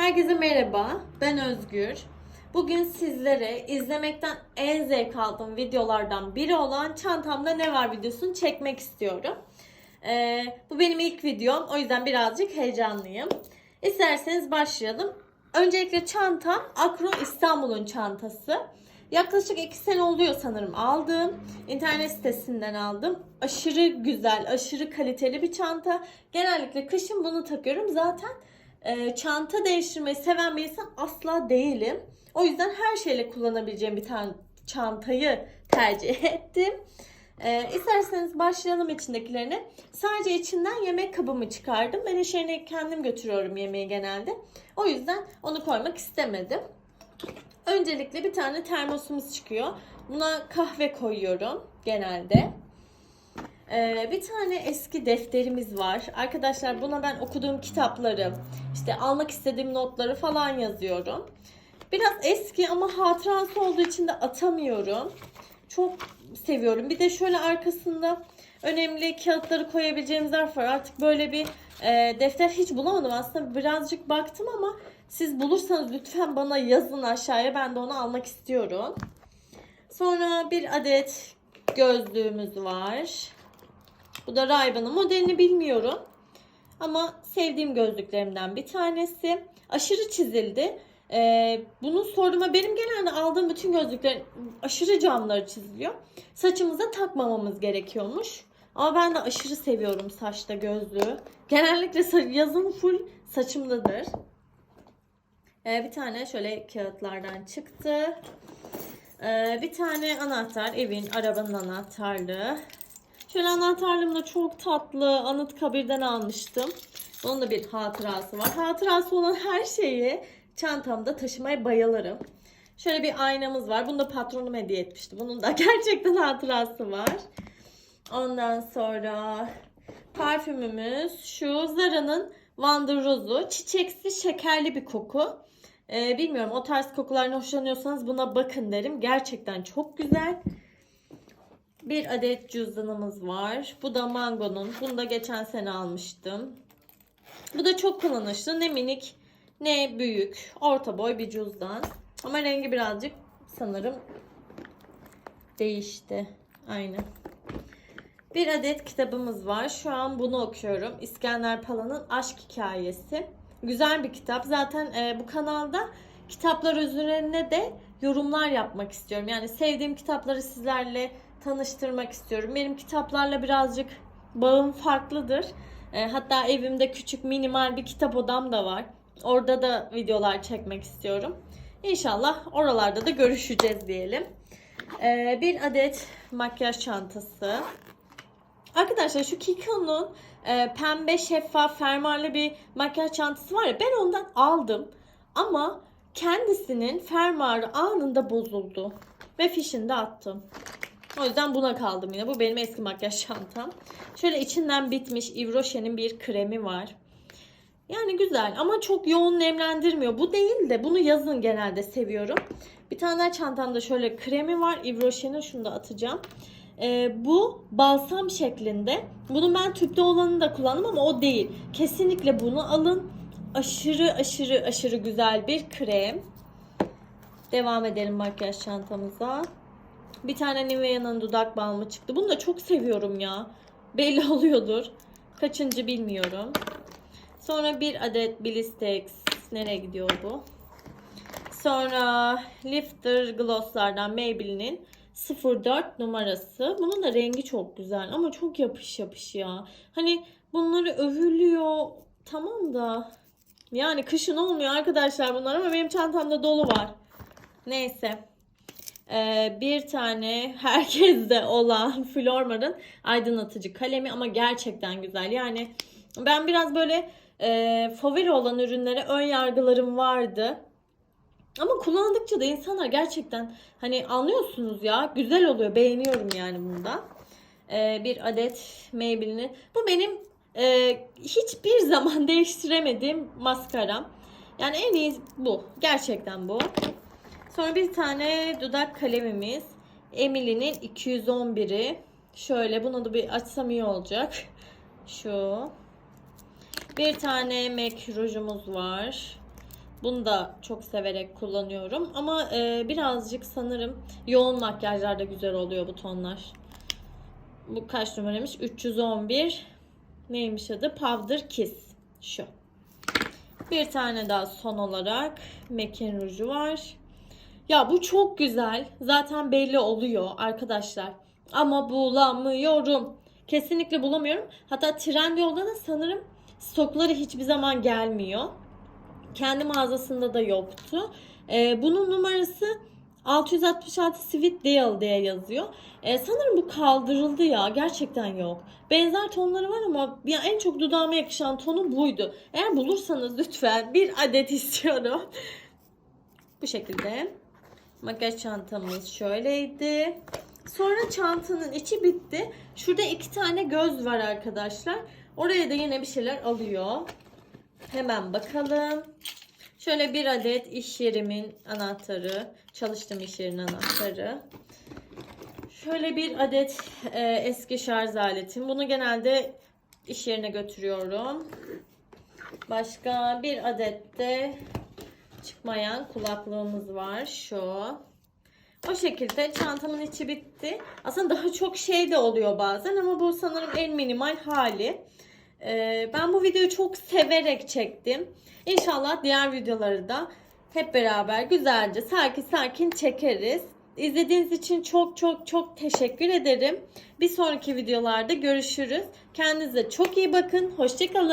Herkese merhaba, ben Özgür. Bugün sizlere izlemekten en zevk aldığım videolardan biri olan Çantamda Ne Var videosunu çekmek istiyorum. Ee, bu benim ilk videom, o yüzden birazcık heyecanlıyım. İsterseniz başlayalım. Öncelikle çantam Akro İstanbul'un çantası. Yaklaşık 2 sene oluyor sanırım aldığım. İnternet sitesinden aldım. Aşırı güzel, aşırı kaliteli bir çanta. Genellikle kışın bunu takıyorum. Zaten e, çanta değiştirmeyi seven bir insan asla değilim. O yüzden her şeyle kullanabileceğim bir tane çantayı tercih ettim. E, isterseniz başlayalım içindekilerine. Sadece içinden yemek kabımı çıkardım. Ben iş yerine kendim götürüyorum yemeği genelde. O yüzden onu koymak istemedim. Öncelikle bir tane termosumuz çıkıyor. Buna kahve koyuyorum genelde. Ee, bir tane eski defterimiz var. Arkadaşlar buna ben okuduğum kitapları, işte almak istediğim notları falan yazıyorum. Biraz eski ama hatırası olduğu için de atamıyorum. Çok seviyorum. Bir de şöyle arkasında önemli kağıtları koyabileceğim zarf var. Artık böyle bir e, defter hiç bulamadım. Aslında birazcık baktım ama siz bulursanız lütfen bana yazın aşağıya. Ben de onu almak istiyorum. Sonra bir adet gözlüğümüz var. Bu da Ray-Ban'ın modelini bilmiyorum. Ama sevdiğim gözlüklerimden bir tanesi. Aşırı çizildi. Ee, bunu sorduğuma benim genelde aldığım bütün gözlüklerin aşırı camları çiziliyor. Saçımıza takmamamız gerekiyormuş. Ama ben de aşırı seviyorum saçta gözlüğü. Genellikle yazın full saçımdadır. Ee, bir tane şöyle kağıtlardan çıktı. Ee, bir tane anahtar, evin, arabanın anahtarlığı. Şöyle anahtarlığım da çok tatlı. Anıtkabir'den almıştım. Onun da bir hatırası var. Hatırası olan her şeyi çantamda taşımaya bayılırım. Şöyle bir aynamız var. Bunu da patronum hediye etmişti. Bunun da gerçekten hatırası var. Ondan sonra parfümümüz şu Zara'nın Wonder Rose'u. Çiçeksi şekerli bir koku. Ee, bilmiyorum o tarz kokulardan hoşlanıyorsanız buna bakın derim. Gerçekten çok güzel. Bir adet cüzdanımız var. Bu da Mango'nun. Bunu da geçen sene almıştım. Bu da çok kullanışlı. Ne minik ne büyük. Orta boy bir cüzdan. Ama rengi birazcık sanırım değişti. Aynen. Bir adet kitabımız var. Şu an bunu okuyorum. İskender Pala'nın Aşk Hikayesi. Güzel bir kitap. Zaten e, bu kanalda kitaplar üzerine de yorumlar yapmak istiyorum. Yani sevdiğim kitapları sizlerle tanıştırmak istiyorum. Benim kitaplarla birazcık bağım farklıdır. E, hatta evimde küçük minimal bir kitap odam da var. Orada da videolar çekmek istiyorum. İnşallah oralarda da görüşeceğiz diyelim. E, bir adet makyaj çantası. Arkadaşlar şu Kiko'nun e, pembe şeffaf fermuarlı bir makyaj çantası var ya ben ondan aldım. Ama kendisinin fermuarı anında bozuldu. Ve fişini de attım. O yüzden buna kaldım yine. Bu benim eski makyaj çantam. Şöyle içinden bitmiş Yves bir kremi var. Yani güzel ama çok yoğun nemlendirmiyor. Bu değil de bunu yazın genelde seviyorum. Bir tane daha çantamda şöyle kremi var. Yves şunu da atacağım. Ee, bu balsam şeklinde. Bunun ben tüpte olanını da kullandım ama o değil. Kesinlikle bunu alın. Aşırı aşırı aşırı güzel bir krem. Devam edelim makyaj çantamıza. Bir tane Nivea'nın dudak balmı çıktı. Bunu da çok seviyorum ya. Belli oluyordur. Kaçıncı bilmiyorum. Sonra bir adet Blistex. Nereye gidiyor bu? Sonra Lifter Gloss'lardan Maybelline'in 04 numarası. Bunun da rengi çok güzel ama çok yapış yapış ya. Hani bunları övülüyor. Tamam da yani kışın olmuyor arkadaşlar bunlar ama benim çantamda dolu var. Neyse. Ee, bir tane herkeste olan Flormar'ın aydınlatıcı kalemi ama gerçekten güzel. Yani ben biraz böyle e, favori olan ürünlere ön yargılarım vardı. Ama kullandıkça da insanlar gerçekten hani anlıyorsunuz ya güzel oluyor beğeniyorum yani bunda. Ee, bir adet Maybelline'in. Bu benim e, hiçbir zaman değiştiremediğim maskaram. Yani en iyi bu. Gerçekten bu. Sonra bir tane dudak kalemimiz. Emily'nin 211'i. Şöyle bunu da bir açsam iyi olacak. Şu. Bir tane MAC rujumuz var. Bunu da çok severek kullanıyorum. Ama e, birazcık sanırım yoğun makyajlarda güzel oluyor bu tonlar. Bu kaç numaraymış? 311. Neymiş adı? Powder Kiss. Şu. Bir tane daha son olarak Mekin ruju var. Ya bu çok güzel. Zaten belli oluyor arkadaşlar. Ama bulamıyorum. Kesinlikle bulamıyorum. Hatta Trendyol'da da sanırım stokları hiçbir zaman gelmiyor. Kendi mağazasında da yoktu. Ee, bunun numarası 666 Sweet Deal diye yazıyor. Ee, sanırım bu kaldırıldı ya. Gerçekten yok. Benzer tonları var ama ya en çok dudağıma yakışan tonu buydu. Eğer bulursanız lütfen bir adet istiyorum. Bu şekilde. Makyaj çantamız şöyleydi. Sonra çantanın içi bitti. Şurada iki tane göz var arkadaşlar. Oraya da yine bir şeyler alıyor. Hemen bakalım. Şöyle bir adet iş yerimin anahtarı. Çalıştığım iş yerinin anahtarı. Şöyle bir adet e, eski şarj aletim. Bunu genelde iş yerine götürüyorum. Başka bir adet de çıkmayan kulaklığımız var. Şu. O şekilde çantamın içi bitti. Aslında daha çok şey de oluyor bazen ama bu sanırım en minimal hali. Ee, ben bu videoyu çok severek çektim. İnşallah diğer videoları da hep beraber güzelce sakin sakin çekeriz. İzlediğiniz için çok çok çok teşekkür ederim. Bir sonraki videolarda görüşürüz. Kendinize çok iyi bakın. Hoşçakalın.